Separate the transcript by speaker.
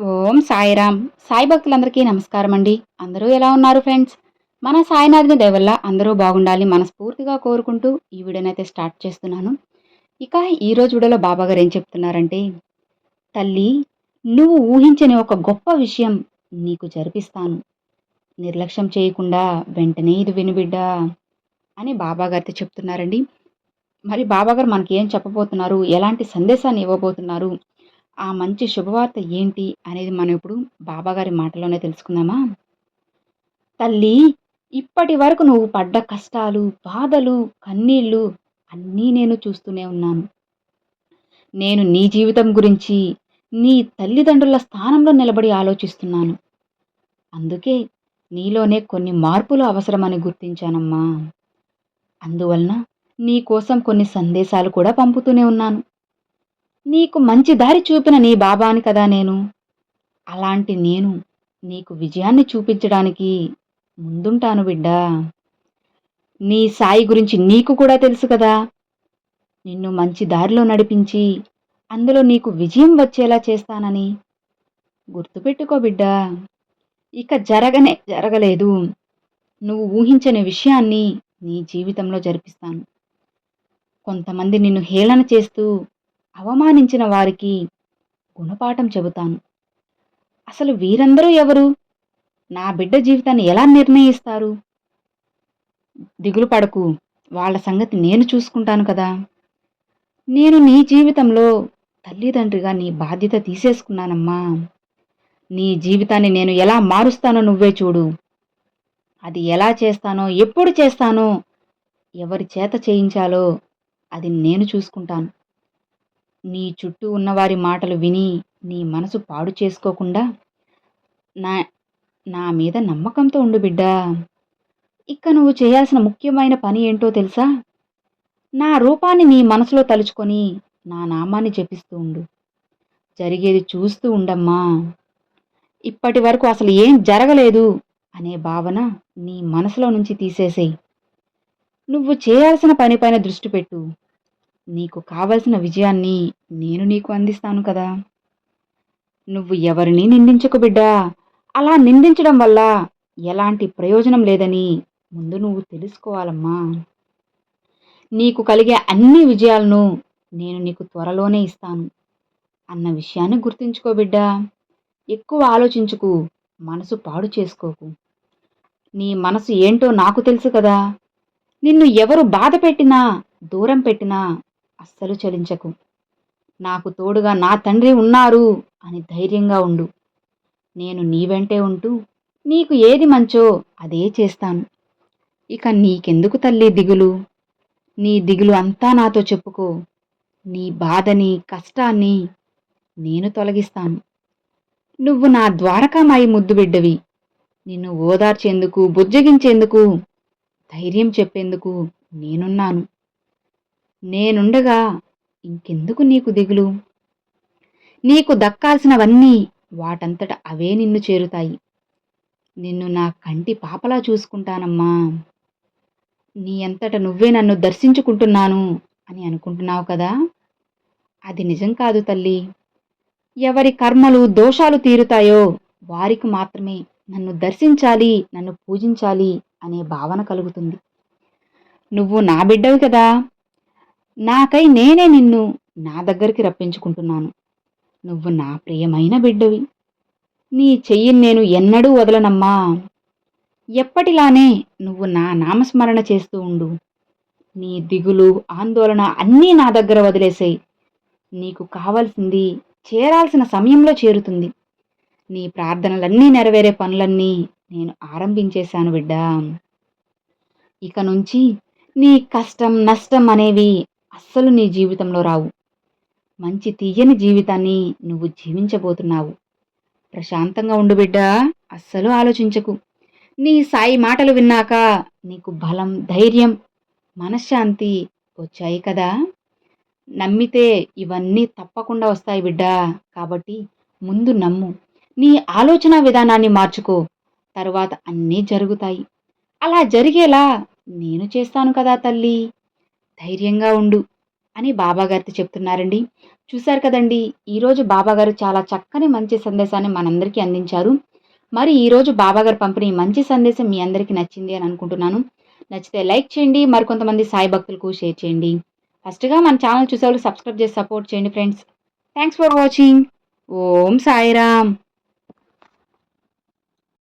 Speaker 1: ఓం సాయిరామ్ సాయి భక్తులందరికీ నమస్కారం అండి అందరూ ఎలా ఉన్నారు ఫ్రెండ్స్? మన సాయినాథుని దయవల్ల అందరూ బాగుండాలి మనస్ఫూర్తిగా కోరుకుంటూ ఈ వీడియోనైతే స్టార్ట్ చేస్తున్నాను. ఇక ఈ రోజు వీడియోలో బాబా గారు ఏం చెప్తున్నారంటే తల్లి నువ్వు ఊహించని ఒక గొప్ప విషయం నీకు జరిపిస్తాను. నిర్లక్ష్యం చేయకుండా వెంటనే ఇది వినిబిడ్డా అని బాబా గారితో చెప్తున్నారండి. మరి బాబాగారు మనకి ఏం చెప్పబోతున్నారు? ఎలాంటి సందేశాన్ని ఇవ్వబోతున్నారు? ఆ మంచి శుభవార్త ఏంటి అనేది మనం ఇప్పుడు బాబాగారి మాటలోనే తెలుసుకుందామా? తల్లి ఇప్పటి వరకు నువ్వు పడ్డ కష్టాలు బాధలు కన్నీళ్ళు అన్నీ నేను చూస్తూనే ఉన్నాను. నేను నీ జీవితం గురించి నీ తల్లిదండ్రుల స్థానంలో నిలబడి ఆలోచిస్తున్నాను. అందుకే నీలోనే కొన్ని మార్పులు అవసరమని గుర్తించానమ్మా. అందువలన నీ కోసం కొన్ని సందేశాలు కూడా పంపుతూనే ఉన్నాను. నీకు మంచి దారి చూపిన నీ బాబాని కదా నేను. అలాంటి నేను నీకు విజయాన్ని చూపించడానికి ముందుంటాను బిడ్డా. నీ సాయి గురించి నీకు కూడా తెలుసు కదా. నిన్ను మంచి దారిలో నడిపించి అందులో నీకు విజయం వచ్చేలా చేస్తానని. గుర్తుపెట్టుకో బిడ్డా. ఇక జరగనే జరగలేదు. నువ్వు ఊహించని విషయాన్ని నీ జీవితంలో జరిపిస్తాను. కొంతమంది నిన్ను హేళన చేస్తూ అవమానించిన వారికి గుణపాఠం చెబుతాను. అసలు వీరందరూ ఎవరు? నా బిడ్డ జీవితాన్ని ఎలా నిర్ణయిస్తారు? దిగులు పడకు. వాళ్ళ సంగతి నేను చూసుకుంటాను కదా. నేను నీ జీవితంలో తల్లిదండ్రిగా నీ బాధ్యత తీసేసుకున్నానమ్మా. నీ జీవితాన్ని నేను ఎలా మారుస్తానో నువ్వే చూడు. అది ఎలా చేస్తానో ఎప్పుడు చేస్తానో ఎవరి చేత చేయించాలో అది నేను చూసుకుంటాను. నీ చుట్టూ ఉన్నవారి మాటలు విని నీ మనసు పాడు చేసుకోకుండా నా నా మీద నమ్మకంతో ఉండు బిడ్డా. ఇక నువ్వు చేయాల్సిన ముఖ్యమైన పని ఏంటో తెలుసా? నా రూపాన్ని నీ మనసులో తలుచుకొని నా నామాన్ని జపిస్తూ ఉండు. జరిగేది చూస్తూ ఉండమ్మా. ఇప్పటి వరకు అసలు ఏం జరగలేదు అనే భావన నీ మనసులో నుంచి తీసేసేయి. నువ్వు చేయాల్సిన పనిపైన దృష్టి పెట్టు. నీకు కావలసిన విజయాన్ని నేను నీకు అందిస్తాను కదా. నువ్వు ఎవరిని నిందించకు బిడ్డా? అలా నిందించడం వల్ల ఎలాంటి ప్రయోజనం లేదని ముందు నువ్వు తెలుసుకోవాలమ్మా. నీకు కలిగే అన్ని విజయాలను నేను నీకు త్వరలోనే ఇస్తాను. అన్న విషయాన్ని గుర్తుంచుకో బిడ్డా. ఎక్కువ ఆలోచించుకు మనసు పాడు చేసుకోకు. నీ మనసు ఏంటో నాకు తెలుసు కదా. నిన్ను ఎవరు బాధ పెట్టినా దూరం పెట్టినా అస్సలు చలించకు. నాకు తోడుగా నా తండ్రి ఉన్నారు అని ధైర్యంగా ఉండు. నేను నీ వెంటే ఉంటూ నీకు ఏది మంచో అదే చేస్తాను. ఇక నీకెందుకు తల్లి దిగులు? నీ దిగులు అంతా నాతో చెప్పుకో. నీ బాధని కష్టాన్ని నేను తొలగిస్తాను. నువ్వు నా ద్వారకామాయి ముద్దు బిడ్డవి. నిన్ను ఓదార్చేందుకు బుజ్జగించేందుకు ధైర్యం చెప్పేందుకు నేనున్నాను. నేనుండగా ఇంకెందుకు నీకు దిగులు? నీకు దక్కాల్సినవన్నీ వాటంతట అవే నిన్ను చేరుతాయి. నిన్ను నా కంటి పాపలా చూసుకుంటానమ్మా. నీ అంతట నువ్వే నన్ను దర్శించుకుంటున్నాను అని అనుకుంటున్నావు కదా? అది నిజం కాదు తల్లి. ఎవరి కర్మలు దోషాలు తీరుతాయో వారికి మాత్రమే నన్ను దర్శించాలి నన్ను పూజించాలి అనే భావన కలుగుతుంది. నువ్వు నా బిడ్డవి కదా? నాకై నేనే నిన్ను నా దగ్గరికి రప్పించుకుంటున్నాను. నువ్వు నా ప్రియమైన బిడ్డవి. నీ చెయ్యిని నేను ఎన్నడూ వదలనమ్మా. ఎప్పటిలానే నువ్వు నా నామస్మరణ చేస్తూ ఉండు. నీ దిగులు ఆందోళన అన్నీ నా దగ్గర వదిలేసాయి. నీకు కావాల్సింది చేరాల్సిన సమయంలో చేరుతుంది. నీ ప్రార్థనలన్నీ నెరవేరే పనులన్నీ నేను ఆరంభించేశాను బిడ్డా. ఇక నుంచి నీ కష్టం నష్టం అనేవి అస్సలు నీ జీవితంలో రావు. మంచి తీయని జీవితాన్ని నువ్వు జీవించబోతున్నావు. ప్రశాంతంగా ఉండు బిడ్డా అస్సలు ఆలోచించకు. నీ సాయి మాటలు విన్నాక నీకు బలం ధైర్యం మనశ్శాంతి వచ్చాయి కదా. నమ్మితే ఇవన్నీ తప్పకుండా వస్తాయి బిడ్డా కాబట్టి ముందు నమ్ము. నీ ఆలోచన విధానాన్ని మార్చుకో. తరువాత అన్నీ జరుగుతాయి. అలా జరిగేలా నేను చేస్తాను కదా తల్లి. ధైర్యంగా ఉండు అని బాబాగారితో చెప్తున్నారండి. చూశారు కదండి ఈరోజు బాబాగారు చాలా చక్కని మంచి సందేశాన్ని మనందరికీ అందించారు. మరి ఈరోజు బాబాగారు పంపిన ఈ మంచి సందేశం మీ అందరికీ నచ్చింది అని అనుకుంటున్నాను. నచ్చితే లైక్ చేయండి మరికొంతమంది సాయి భక్తులకు షేర్ చేయండి. ఫస్ట్గా మన ఛానల్ చూసే వాళ్ళు సబ్స్క్రైబ్ చేసి సపోర్ట్ చేయండి friends. Thanks for watching. Om Sairam.